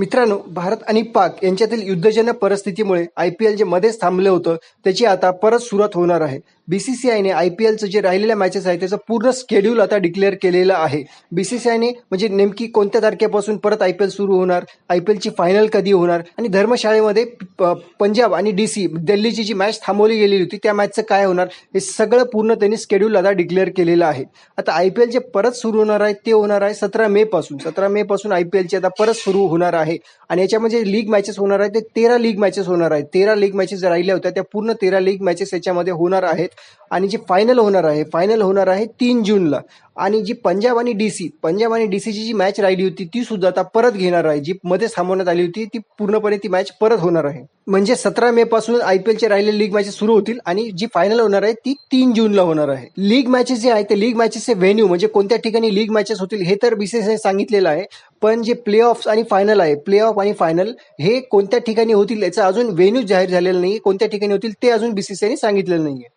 मित्रांनो भारत आणि पाक यांच्यातील युद्धजन्य परिस्थितीमुळे आय पी एल जे मध्येच थांबलं होतं त्याची आता परत सुरुवात होणार आहे. बीसीसीआयने आय पी एलचं जे राहिलेल्या मॅचेस आहे त्याचं पूर्ण स्केड्यूल आता डिक्लेअर केलेलं आहे. बीसीसीआयने म्हणजे नेमकी कोणत्या तारखेपासून परत आय पी एल सुरू होणार आय पी एलची फायनल कधी होणार आणि धर्मशाळेमध्ये प- पंजाब आणि डी सी दिल्लीची जी मॅच थांबवली गेलेली होती त्या मॅचचं काय होणार हे सगळं पूर्ण त्यांनी स्केड्यूल आता डिक्लेअर केलेलं आहे. आता आय पी एल जे परत सुरू होणार आहे ते होणार आहे सतरा मे पासून. सतरा मे पासून आय पी एलची आता परत सुरू होणार आहे. आणि याच्यामध्ये म्हणजे लीग मॅचेस होणार आहे ते तेरा लीग मॅचेस होणार आहेत. तेरा लीग मॅचेस राहिल्या होत्या त्या पूर्ण तेरा लीग मॅचेस याच्यामध्ये होणार आहेत. आणि जे फायनल होणार आहे फायनल होणार आहे तीन जूनला. आणि जी पंजाब आणि डीसी पंजाब आणि डीसीची जी मॅच राहिली होती ती सुद्धा आता परत घेणार आहे. जी मध्ये थांबवण्यात आली होती ती पूर्णपणे ती मॅच परत होणार आहे. म्हणजे सतरा मे पासून आय पी एलचे राहिलेले लीग मॅचेस सुरू होतील आणि जी फायनल होणार आहे ती तीन जूनला होणार आहे. लीग मॅचेस जे आहे ते लीग मॅचेसचे व्हेन्यू म्हणजे कोणत्या ठिकाणी लीग मॅचेस होतील हे तर बीसीसीआय सांगितलेलं आहे. पण जे प्ले ऑफ आणि फायनल आहे प्ले ऑफ आणि फायनल हे कोणत्या ठिकाणी होतील याचं अजून व्हेन्यू जाहीर झालेलं नाही कोणत्या ठिकाणी होतील ते अजून बीसीसीआयने सांगितलेलं नाहीये.